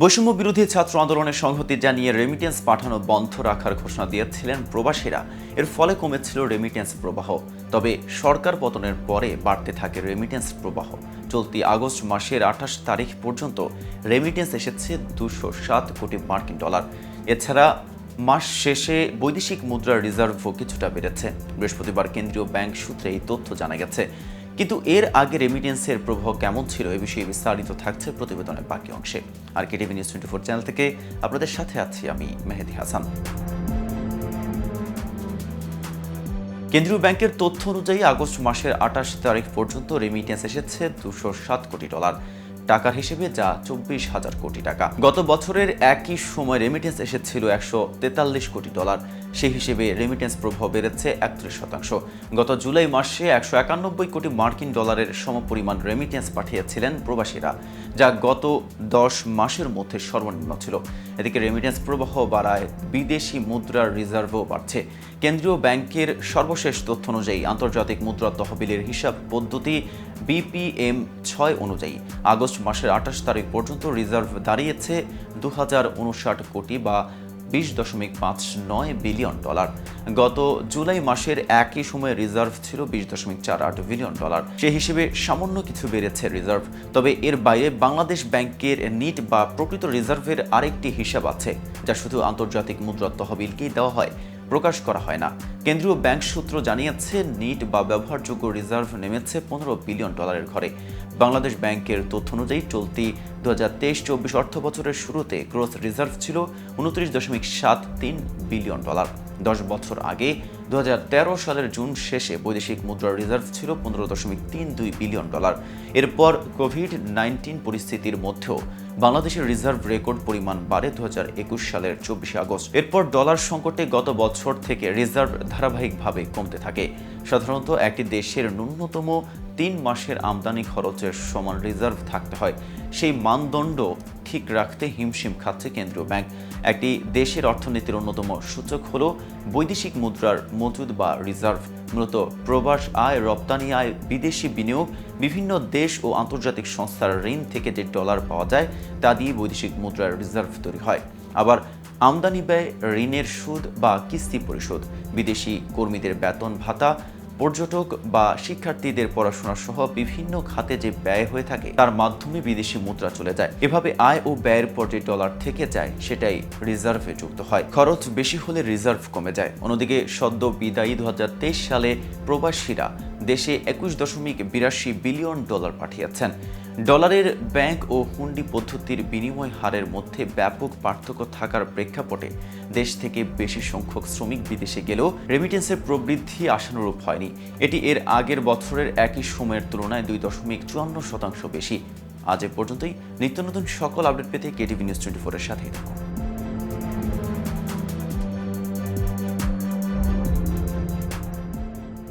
বৈষম্য বিরোধী ছাত্র আন্দোলনের সংহতি জানিয়ে রেমিটেন্স পাঠানো বন্ধ রাখার ঘোষণা দিয়েছিলেন প্রবাসীরা। এর ফলে কমেছিল রেমিটেন্স প্রবাহ। তবে সরকার পতনের পরে বাড়তে থাকে রেমিটেন্স প্রবাহ। চলতি আগস্ট মাসের আঠাশ তারিখ পর্যন্ত রেমিটেন্স এসেছে দুশো সাত কোটি মার্কিন ডলার। এছাড়া মাস শেষে বৈদেশিক মুদ্রার রিজার্ভও কিছুটা বেড়েছে। বৃহস্পতিবার কেন্দ্রীয় ব্যাংক সূত্রে এই তথ্য জানা গেছে। কিন্তু এর আগে রেমিটেন্সের প্রভাব কেমন ছিল এ বিষয়ে বিস্তারিত থাকছে প্রতিবেদনের বাকি অংশে। আর KTV news twenty four channel থেকে আপনাদের সাথে আছি আমি মেহেদি হাসান। কেন্দ্রীয় ব্যাংকের তথ্য অনুযায়ী আগস্ট মাসের আঠাশ তারিখ পর্যন্ত রেমিটেন্স এসেছে দুশো সাত কোটি ডলার, টাকার হিসেবে যা চব্বিশ হাজার কোটি টাকা। গত বছরের একই সময় রেমিটেন্স এসেছিল একশো তেতাল্লিশ কোটি ডলার সেই হিসেবে রেমিটেন্স প্রভাব বেড়েছে একত্রিশ শতাংশ। গত জুলাই মাসে একশো একানব্বই কোটি মার্কিন ডলারের সমপরিমাণ রেমিটেন্স পাঠিয়েছিলেন প্রবাসীরা, যা গত দশ মাসের মধ্যে সর্বনিম্ন ছিল। এদিকে রেমিটেন্স প্রবাহ বাড়ায় বিদেশি মুদ্রার রিজার্ভও বাড়ছে। কেন্দ্রীয় ব্যাংকের সর্বশেষ তথ্য অনুযায়ী আন্তর্জাতিক মুদ্রা তহবিলের হিসাব পদ্ধতি বিপিএম ছয় অনুযায়ী আগস্ট মাসের আঠাশ তারিখ পর্যন্ত রিজার্ভ দাঁড়িয়েছে দু হাজার উনষাট কোটি বা বিশ দশমিক পাঁচ নয় বিলিয়ন ডলার। গত জুলাই মাসের একই সময়ে রিজার্ভ ছিল বিশ দশমিক চার আট বিলিয়ন ডলার। সে হিসেবে সামান্য কিছু বেড়েছে রিজার্ভ। তবে এর বাইরে বাংলাদেশ ব্যাংকের নিট বা প্রকৃত রিজার্ভের আরেকটি হিসাব আছে, যা শুধু আন্তর্জাতিক মুদ্রা তহবিলকেই দেওয়া হয়। প্রকাশ করা হয় না। কেন্দ্রীয় ব্যাংক সূত্র জানিয়েছে, নিট বা ব্যবহারযোগ্য রিজার্ভ নেমেছে পনেরো বিলিয়ন ডলারের ঘরে। বাংলাদেশ ব্যাংকের তথ্য অনুযায়ী, চলতি দু হাজার তেইশ চব্বিশ অর্থ বছরের শুরুতে গ্রোথ রিজার্ভ ছিল উনত্রিশ দশমিক সাত তিন বিলিয়ন ডলার। দশ বছর আগে দুহাজার তেরো সালের জুন শেষে বৈদেশিক মুদ্রার রিজার্ভ ছিল পনেরো দশমিক তিন দুই বিলিয়ন ডলার। এরপর কোভিড নাইন্টিন পরিস্থিতির মধ্যেও বাংলাদেশের রিজার্ভ রেকর্ড পরিমাণ বাড়ে দু হাজার একুশ সালের চব্বিশে আগস্ট। এরপর ডলার সংকটে গত বছর থেকে রিজার্ভ ধারাবাহিকভাবে কমতে থাকে। সাধারণত একটি দেশের ন্যূনতম তিন মাসের আমদানি খরচের সমান রিজার্ভ থাকতে হয়। সেই মানদণ্ড ঠিক রাখতে হিমশিম খাচ্ছে কেন্দ্রীয় ব্যাংক। একটি দেশের অর্থনীতির অন্যতম সূচক হল বৈদেশিক মুদ্রার মজুদ বা রিজার্ভ। মূলত প্রবাস আয়, রপ্তানি আয়, বিদেশি বিনিয়োগ, বিভিন্ন দেশ ও আন্তর্জাতিক সংস্থার ঋণ থেকে যে ডলার পাওয়া যায়, তা দিয়ে বৈদেশিক মুদ্রার রিজার্ভ তৈরি হয়। আবার আমদানি ব্যয়, ঋণের সুদ বা কিস্তি পরিশোধ। বিদেশি কর্মীদের বেতন ভাতা পর্যটক বা শিক্ষার্থীদের পড়াশোনা সহ বিভিন্ন খাতে যে ব্যয় হয়ে থাকে, তার মাধ্যমে বিদেশি মুদ্রা চলে যায়। এভাবে আয় ও ব্যয়ের পর যে ডলার থেকে যায়, সেটাই রিজার্ভে যুক্ত হয়। খরচ বেশি হলে রিজার্ভ কমে যায়। অন্যদিকে সদ্য বিদায়ী দু হাজার তেইশ সালে প্রবাসীরা দেশে একুশ দশমিক বিরাশি বিলিয়ন ডলার পাঠিয়েছেন। ডলারের ব্যাংক ও হুন্ডি পদ্ধতির বিনিময় হারের মধ্যে ব্যাপক পার্থক্য থাকার প্রেক্ষাপটে দেশ থেকে বেশি সংখ্যক শ্রমিক বিদেশে গেলেও রেমিটেন্সের প্রবৃদ্ধি আশানুরূপ হয়নি। এটি এর আগের বছরের একই সময়ের তুলনায় দুই দশমিক চুয়ান্ন শতাংশ বেশি। আজ এ পর্যন্তই। নিত্য নতুন সকল আপডেট পেতে কেটিভি নিউজ টোয়েন্টি ফোরের সাথেই থাকুন।